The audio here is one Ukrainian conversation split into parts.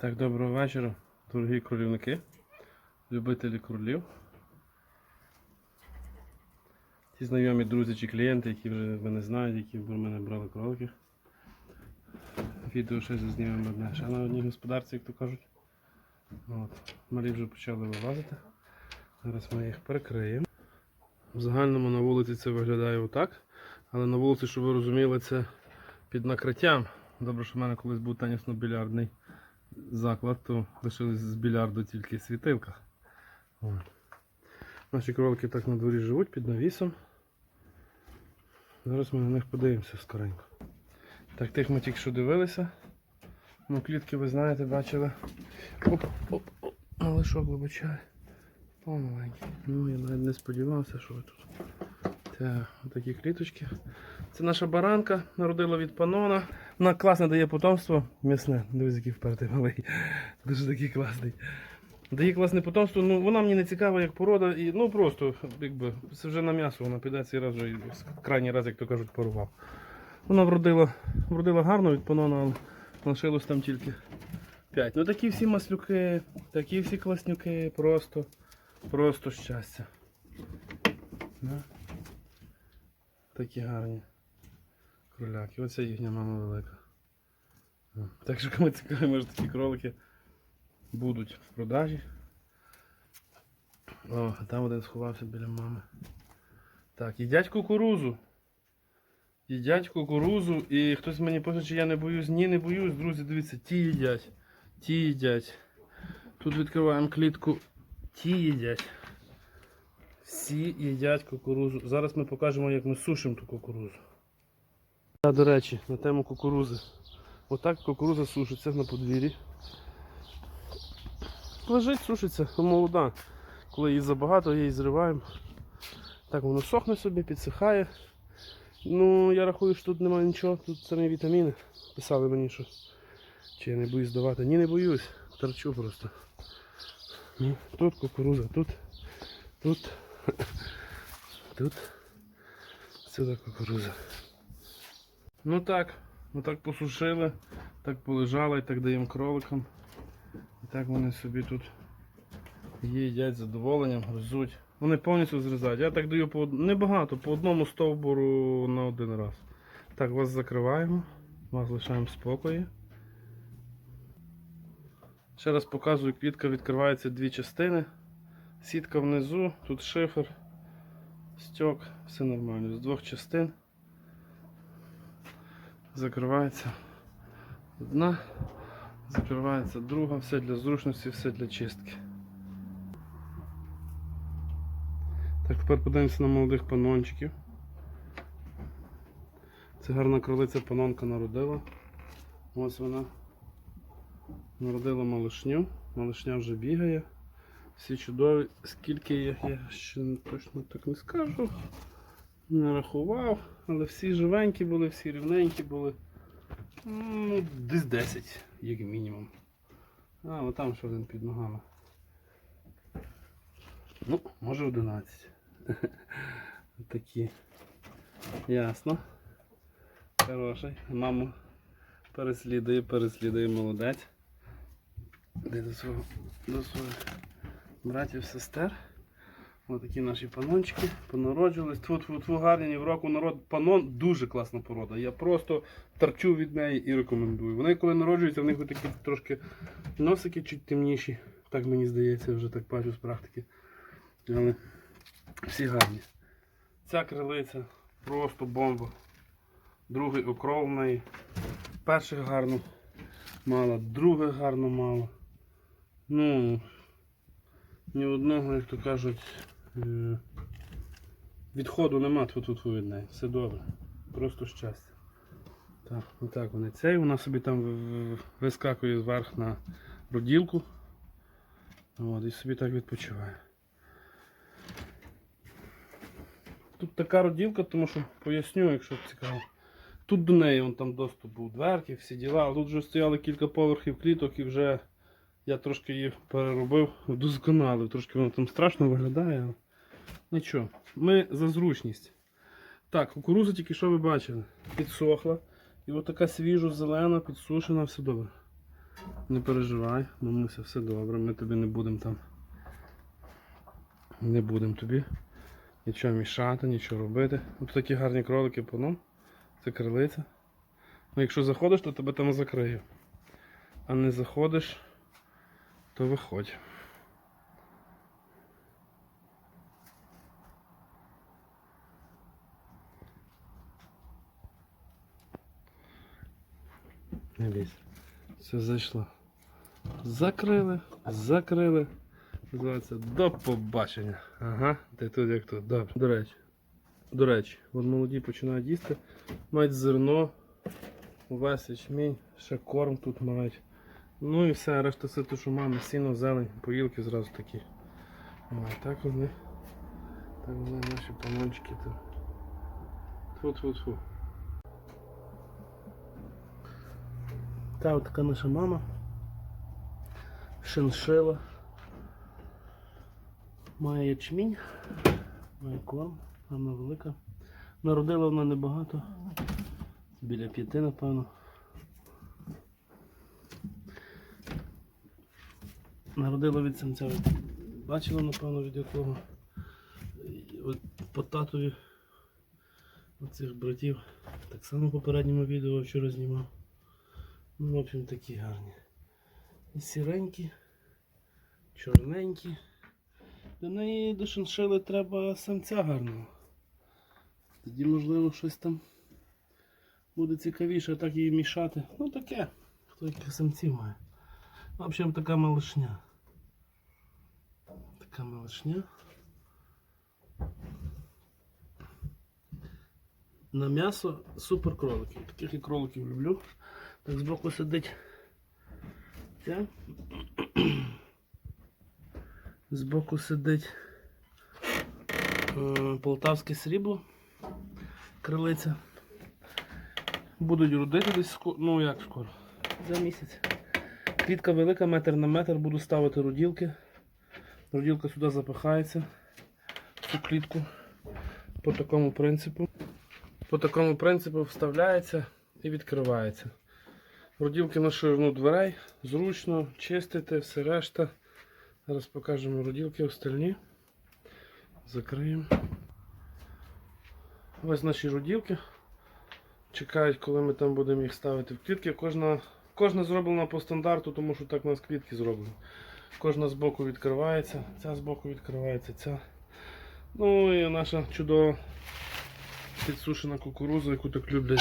Так, доброго вечора, дорогі кролівники, любителі кролів. Ті знайомі друзі чи клієнти, які вже мене знають, які в мене брали кроликів. Відео ще зазнімемо одне ще на одній господарці, як то кажуть. От. Малі вже почали вилазити. Зараз ми їх перекриємо. В загальному на вулиці це виглядає отак. Але на вулиці, щоб ви розуміли, це під накриттям. Добре, що в мене колись був тенісно-більярдний заклад, то лишились з більярду тільки світилка. Наші кролики так на дворі живуть під навісом. Зараз ми на них подивимося скоренько. Так, тих ми тільки що дивилися. Ну, клітки ви знаєте, бачили. Оп, оп, оп, малишок вибачає. О, маленький. Ну, я навіть не сподівався, що ви тут. Так, отакі кліточки. Це наша баранка, народила від панона. Вона класне дає потомство. М'ясне, дивись, який впертий малий. Дуже такий класний. Дає класне потомство. Ну, вона мені не цікава як порода. І, ну просто, якби, це вже на м'ясо вона піде цей раз крайній раз, як то кажуть, порував. Вона вродила, вродила гарно від панона, але лишилось там тільки 5. Ну такі всі маслюки, такі всі класнюки, просто, просто щастя. Такі гарні кроляки. Оце їхня мама велика. Так що кому цікаво, може такі кролики будуть в продажі. О, а там один сховався біля мами. Так, їдять кукурузу. Їдять кукурузу і хтось мені пише, чи я не боюсь. Ні, не боюсь, друзі, дивіться, ті їдять, ті їдять. Тут відкриваємо клітку. Ті їдять. Всі їдять кукурузу. Зараз ми покажемо, як ми сушимо ту кукурузу. А, до речі, на тему кукурузи. Отак кукуруза сушиться на подвір'ї. Лежить, сушиться, молода. Коли її забагато, її зриваємо. Так воно сохне собі, підсихає. Ну, я рахую, що тут немає нічого, тут самі вітаміни. Писали мені, що чи я не боюсь давати. Ні, не боюсь, торчу просто. Ні, Тут кукуруза, тут, тут, тут, сюди кукуруза. Ну так, ну так посушили, так полежали і так даємо кроликам. І так вони собі тут їдять з задоволенням, гризуть. Вони повністю зрізають. Я так даю по небагато, по одному стовбуру на один раз. Так, вас закриваємо, вас лишаємо в спокої. Ще раз показую, клітка відкривається дві частини. Сітка внизу, тут шифер, стьок, все нормально. З двох частин закривається одна, закривається друга, все для зручності, все для чистки. Так, тепер подивимося на молодих панончиків. Це гарна кролиця панонка народила. Ось вона. Народила малишню. Малишня вже бігає. Всі чудові. Скільки їх я ще точно так не скажу. Не рахував, але всі живенькі були, всі рівненькі були. Ну, десь 10, як мінімум. А, от там ще один під ногами. Ну, може 11. Такі. Ясно. Хороший. Маму переслідує, переслідує молодець. Де до своїх братів, сестер. Ось такі наші панончики понароджувались. Тьфу, тьфу, тьфу, гарні в року народ. Панон дуже класна порода. Я просто торчу від неї і рекомендую. Вони коли народжуються, в них такі трошки носики чуть темніші. Так мені здається, вже так бачу з практики. Але всі гарні. Ця крилиця просто бомба. Другий окрол в неї. Перших гарно мала, других гарно мала. Ну, ні одного, як то кажуть, відходу нема тут тут від неї. Все добре. Просто щастя. Так, отак вони цей. Вона собі там вискакує зверх на роділку. От, і собі так відпочиває. Тут така роділка, тому що поясню, якщо цікаво. Тут до неї вон там доступ був дверки, всі діла. Тут вже стояли кілька поверхів кліток і вже я трошки її переробив, вдосконалив. Трошки воно там страшно виглядає. але Нічого. Ми за зручність. Так, кукуруза тільки що ви бачили. Підсохла. І от така свіжо зелена, підсушена, все добре. Не переживай, мамуся, все добре, ми тобі не будемо там. Не будемо тобі нічого мішати, нічого робити. Тут такі гарні кролики по ну, це крилиця. Ну, якщо заходиш, то тебе там закрию. А не заходиш, то виходь. Не бійся. Все зайшло. Закрили, закрили. Називається до побачення. Ага, ти тут як тут. Добре. До речі. До речі, от молоді починають їсти. Мають зерно, увесь ячмінь, ще корм тут мають. Ну і все, решта все те, що маємо, сіно, зелень, поїлки зразу такі. Ой, так вони. Так вони наші панончики тут. Тьфу-тьфу-тьфу. Та от така наша мама. Шиншила. Має ячмінь, має корм, вона велика. Народила вона небагато. Біля п'яти, напевно. Народила від самця. Бачила, напевно, від якого. От по татові оцих братів. Так само в попередньому відео вчора знімав. Ну, в общем, такі гарні. І сіренькі, чорненькі. До неї до шиншили треба самця гарного. Тоді, можливо, щось там буде цікавіше, так її мішати. Ну таке, хто яких самців має. В общем, така малишня. Така малишня. На м'ясо супер кроликів. Таких я кроликів люблю. Так збоку сидить ця. Збоку сидить е, полтавське срібло, крилиця. Будуть родити десь скоро, ну як скоро? За місяць. Клітка велика, метр на метр, буду ставити роділки. Роділка сюди запихається в цю клітку по такому принципу. По такому принципу вставляється і відкривається. Роділки на ширину дверей, зручно, чистити, все решта. Зараз покажемо роділки остальні. Закриємо. Ось наші роділки. Чекають, коли ми там будемо їх ставити в клітки. Кожна, кожна зроблена по стандарту, тому що так у нас клітки зроблені. Кожна з боку відкривається, ця з боку відкривається, ця. Ну і наша чудова підсушена кукуруза, яку так люблять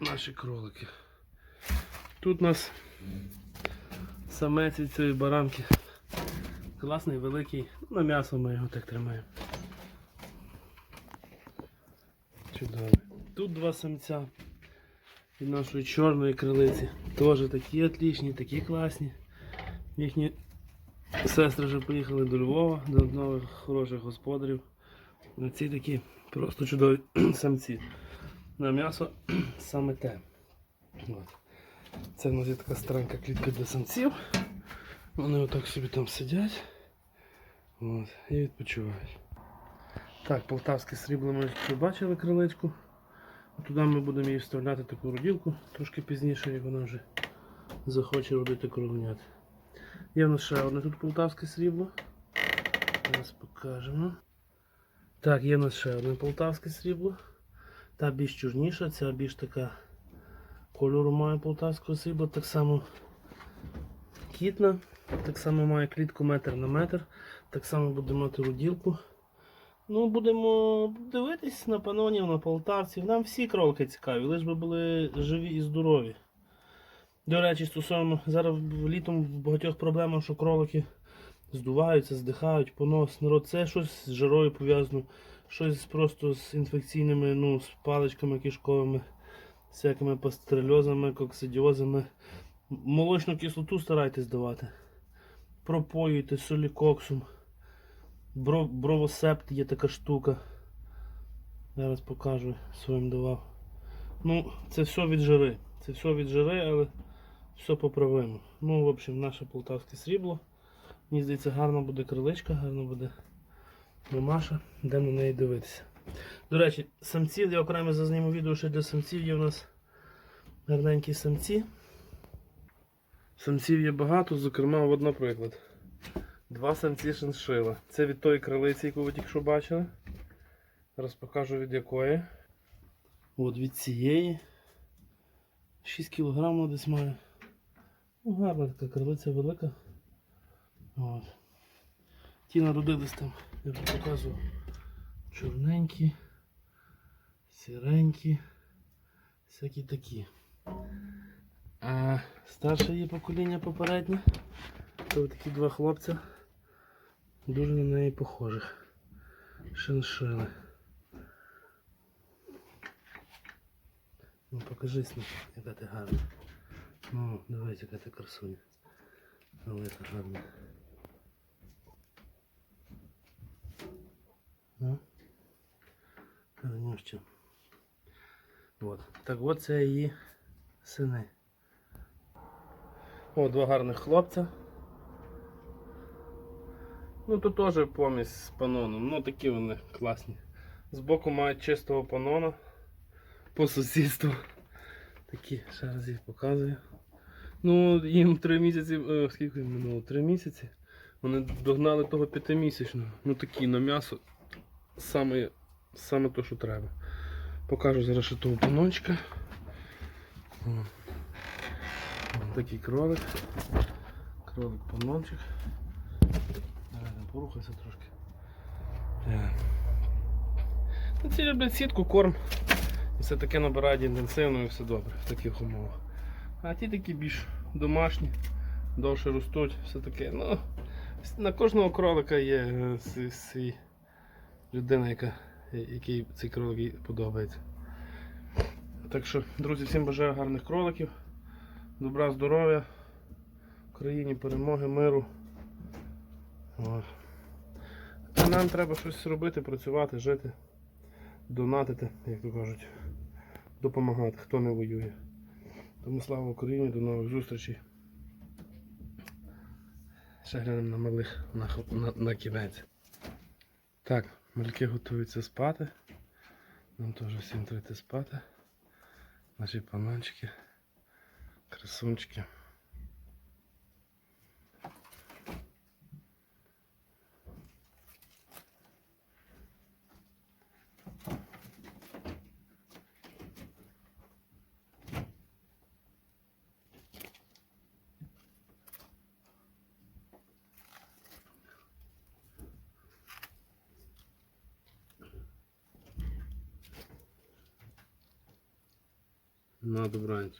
наші кролики. Тут у нас самець від цієї баранки. Класний, великий. На м'ясо ми його так тримаємо. Чудовий. Тут два самця від нашої чорної крилиці. Теж такі отлічні, такі класні. Їхні сестри вже поїхали до Львова, до нових хороших господарів. Ці такі просто чудові самці. На м'ясо саме те. От. Це в нас є така старенька клітка для самців. Вони отак собі там сидять От, і відпочивають. Так, полтавське срібло ми вже бачили крилечку. Туди ми будемо її вставляти таку роділку трошки пізніше, як вона вже захоче родити кровнят. Є в нас ще одне тут полтавське срібло. Зараз покажемо. Так, є в нас ще одне полтавське срібло. Та більш чорніша, ця більш така кольору має полтавського срібла, так само кітна, так само має клітку метр на метр, так само буде мати роділку. Ну, будемо дивитись на панонів, на полтавців. Нам всі кролики цікаві, лиш би були живі і здорові. До речі, стосовно зараз літом в багатьох проблемах, що кролики здуваються, здихають, понос, народ. Це щось з жарою пов'язано, щось просто з інфекційними, ну, з паличками кишковими, всякими пастерельозами, коксидіозами. Молочну кислоту старайтесь давати. Пропоюйте солікоксом. Бро, бровосепт є така штука. Зараз покажу, своїм давав. Ну, це все від жари. Це все від жари, але все поправимо. Ну, в общем, наше полтавське срібло. Мені здається, гарна буде криличка, гарна буде мамаша. Йдемо на неї дивитися. До речі, самці, я окремо зазніму відео, що для самців є у нас гарненькі самці. Самців є багато, зокрема, от, наприклад. Два самці шиншила. Це від тої крилиці, яку ви тільки що бачили. Зараз покажу від якої. От від цієї. 6 кг десь має. Ну, гарна така крилиця велика. От. Ті народились там, я вже показував. Чорненькі, сіренькі, всякі такі. А старше її покоління попереднє. То такі два хлопця. Дуже на неї похожих. Шиншили. Ну покажись, ну, яка ти гарна. Ну, дивись, яка ти красуня. Велика гарна. Ну, гарнюща. От. Так от це її сини. О, два гарних хлопця. Ну тут теж помість з паноном. Ну такі вони класні. Збоку мають чистого панона по сусідству. Такі, ще раз їх показую. Ну, їм три місяці, е, скільки минуло? Три місяці. Вони догнали того п'ятимісячного. Ну такі на м'ясо саме, саме то, що треба. Покажу зараз ще того панончика. Такий кролик. Кролик панончик. Порухайся трошки. Е. Ну, ці люблять сітку, корм. І все таке набирають інтенсивно і все добре в таких умовах. А ті такі більш домашні, довше ростуть, все таке. Ну, на кожного кролика є е, свій людина, яка, якій цей кролик їй подобається. Так що, друзі, всім бажаю гарних кроликів, добра, здоров'я, Україні перемоги, миру. От. А нам треба щось робити, працювати, жити, донатити, як то кажуть, допомагати, хто не воює. Тому слава Україні, до нових зустрічей. Ще глянемо на малих на, на, на кінець. Так, мальки готуються спати. Нам теж всім треба спати. Наші панончики, красунчики. На добраніч.